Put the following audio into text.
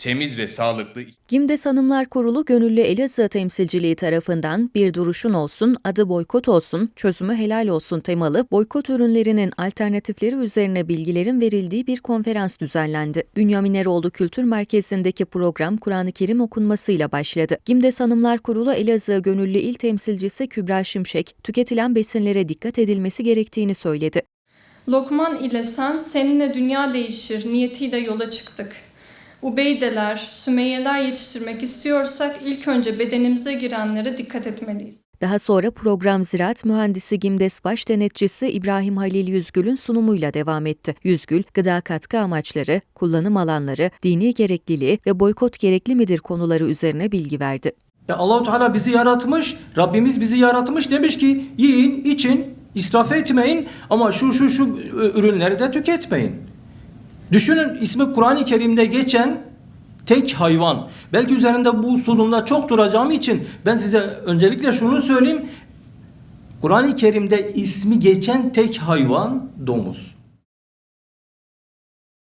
temiz ve sağlıklı Gimdes Hanımlar Kurulu Gönüllü Elazığ temsilciliği tarafından bir duruşun olsun, adı boykot olsun, çözümü helal olsun temalı boykot ürünlerinin alternatifleri üzerine bilgilerin verildiği bir konferans düzenlendi. Bünyamin Eroğlu Kültür Merkezi'ndeki program Kur'an-ı Kerim okunmasıyla başladı. Gimdes Hanımlar Kurulu Elazığ Gönüllü İl Temsilcisi Kübra Şimşek, tüketilen besinlere dikkat edilmesi gerektiğini söyledi. Lokman ile sen seninle dünya değişir niyetiyle yola çıktık. Ubeydeler, Sümeyyeler yetiştirmek istiyorsak ilk önce bedenimize girenlere dikkat etmeliyiz. Daha sonra program Ziraat Mühendisi Gimdes Baş Denetçisi İbrahim Halil Yüzgül'ün sunumuyla devam etti. Yüzgül, gıda katkı amaçları, kullanım alanları, dini gerekliliği ve boykot gerekli midir konuları üzerine bilgi verdi. Ya Allahu Teala bizi yaratmış, Rabbimiz bizi yaratmış demiş ki yiyin, için, israf etmeyin ama şu şu şu ürünleri de tüketmeyin. Düşünün ismi Kur'an-ı Kerim'de geçen tek hayvan. Belki üzerinde bu sunumda çok duracağım için ben size öncelikle şunu söyleyeyim. Kur'an-ı Kerim'de ismi geçen tek hayvan domuz.